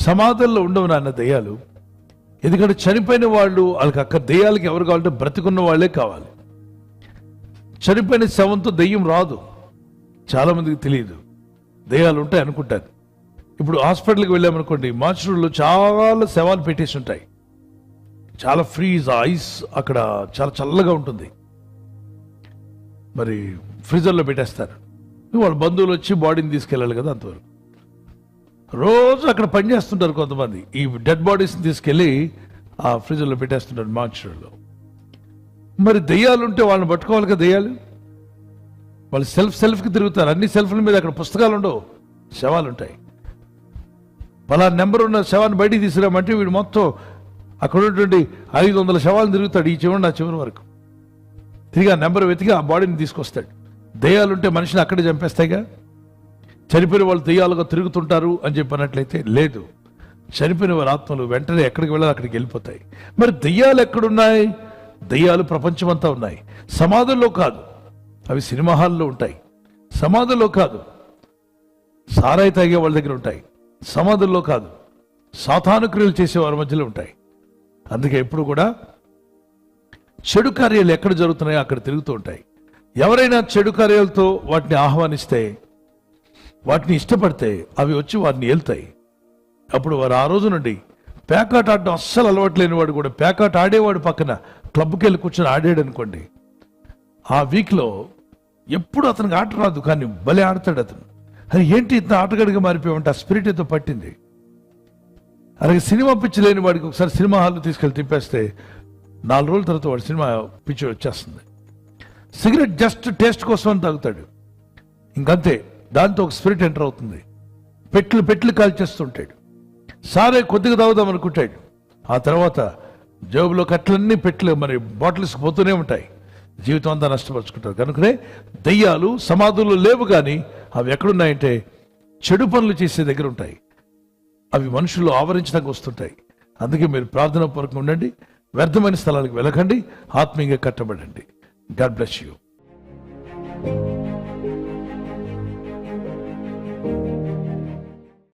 సమాధుల్లో ఉండవు నాన్న దయ్యాలు? ఎందుకంటే చనిపోయిన వాళ్ళు వాళ్ళకి అక్కడ దయ్యాలకి ఎవరు కావాలంటే బ్రతికున్న వాళ్ళే కావాలి. చనిపోయిన శవంతో దెయ్యం రాదు. చాలామందికి తెలియదు. దయ్యాలు ఉంటాయి అనుకుంటారు. ఇప్పుడు హాస్పిటల్కి వెళ్ళామనుకోండి మార్చుల్లో చాలా శవాలు పెట్టేసి ఉంటాయి. చాలా ఫ్రీజ్ ఐస్ అక్కడ చాలా చల్లగా ఉంటుంది. మరి ఫ్రీజర్లో పెట్టేస్తారు. వాళ్ళ బంధువులు వచ్చి బాడీని తీసుకెళ్ళాలి కదా అంతవరకు. రోజు అక్కడ పనిచేస్తుంటారు కొంతమంది. ఈ డెడ్ బాడీస్ని తీసుకెళ్ళి ఆ ఫ్రిడ్జ్లో పెట్టేస్తుంటారు మార్చుల్లో మరి దెయ్యాలు ఉంటే వాళ్ళని పట్టుకోవాలి కదా దెయ్యాలు? వాళ్ళు సెల్ఫ్ సెల్ఫ్కి తిరుగుతారు. అన్ని సెల్ఫ్ల మీద అక్కడ పుస్తకాలు ఉండవు. శవాలు ఉంటాయి పలా నెంబర్ ఉన్న శవాన్ని బయటికి తీసుకురామంటే వీడు మొత్తం అక్కడ ఉన్నటువంటి ఐదు వందల శవాలను తిరుగుతాడు ఈ చివరి నా చివరి వరకు. తిరిగి ఆ నెంబర్ వెతికి ఆ బాడీని తీసుకొస్తాడు. దెయ్యాలు ఉంటే మనిషిని అక్కడే చంపేస్తాయిగా? చనిపోయిన వాళ్ళు దెయ్యాలుగా తిరుగుతుంటారు అని చెప్పినట్లయితే లేదు. చనిపోయిన వారి ఆత్మలు వెంటనే ఎక్కడికి వెళ్ళాలి అక్కడికి వెళ్ళిపోతాయి. మరి దెయ్యాలు ఎక్కడున్నాయి? దెయ్యాలు ప్రపంచమంతా ఉన్నాయి. సమాధుల్లో కాదు. అవి సినిమా హాల్లో ఉంటాయి. సమాధుల్లో కాదు. సారాయి తాగే వాళ్ళ దగ్గర ఉంటాయి. సమాధుల్లో కాదు. సాతానుక్రియలు చేసేవారి చేసే వారి మధ్యలో ఉంటాయి. అందుకే ఎప్పుడు కూడా చెడు కార్యాలు ఎక్కడ జరుగుతున్నాయో అక్కడ తిరుగుతూ ఉంటాయి. ఎవరైనా చెడు కార్యాలతో వాటిని ఆహ్వానిస్తే వాటిని ఇష్టపడితే అవి వచ్చి వారిని ఏల్తాయి. అప్పుడు వారు ఆ రోజు నుండి పేకాట ఆడడం అస్సలు అలవాట్లేని వాడు కూడా పేకాట ఆడేవాడు పక్కన క్లబ్కి వెళ్ళి కూర్చొని ఆడాడు అనుకోండి. ఆ వీక్లో ఎప్పుడు అతనికి ఆట రాదు కానీ భలే ఆడతాడు అతను. అది ఏంటి ఇంత ఆటగాడిగా మారిపోయామంటే ఆ స్పిరిట్ ఏదో పట్టింది. అలాగే సినిమా పిచ్చి లేని వాడికి ఒకసారి సినిమా హాల్ తీసుకెళ్ళి తిప్పేస్తే నాలుగు రోజుల తర్వాత వాడు సినిమా పిచ్చి వచ్చేస్తుంది. సిగరెట్ జస్ట్ టేస్ట్ కోసం అని తాగుతాడు. ఇంకంతే. దాంతో ఒక స్పిరిట్ ఎంటర్ అవుతుంది. పెట్లు పెట్లు కాల్చేస్తుంటాడు. సారే కొద్దిగా తాగుదాం అనుకుంటాడు. ఆ తర్వాత జేబులో కట్లన్నీ పెట్లు మరి బాటిల్స్ పోతూనే ఉంటాయి. జీవితం అంతా నష్టపరుచుకుంటారు. కనుకనే దయ్యాలు సమాధులు లేవు కానీ అవి ఎక్కడున్నాయంటే చెడు పనులు చేసే దగ్గర ఉంటాయి. అవి మనుషులు ఆవరించడానికి వస్తుంటాయి. అందుకే మీరు ప్రార్థన పూర్వకంగా ఉండండి. వ్యర్థమైన స్థలాలకు వెళ్ళకండి. ఆత్మీయంగా కట్టబడండి. God bless you.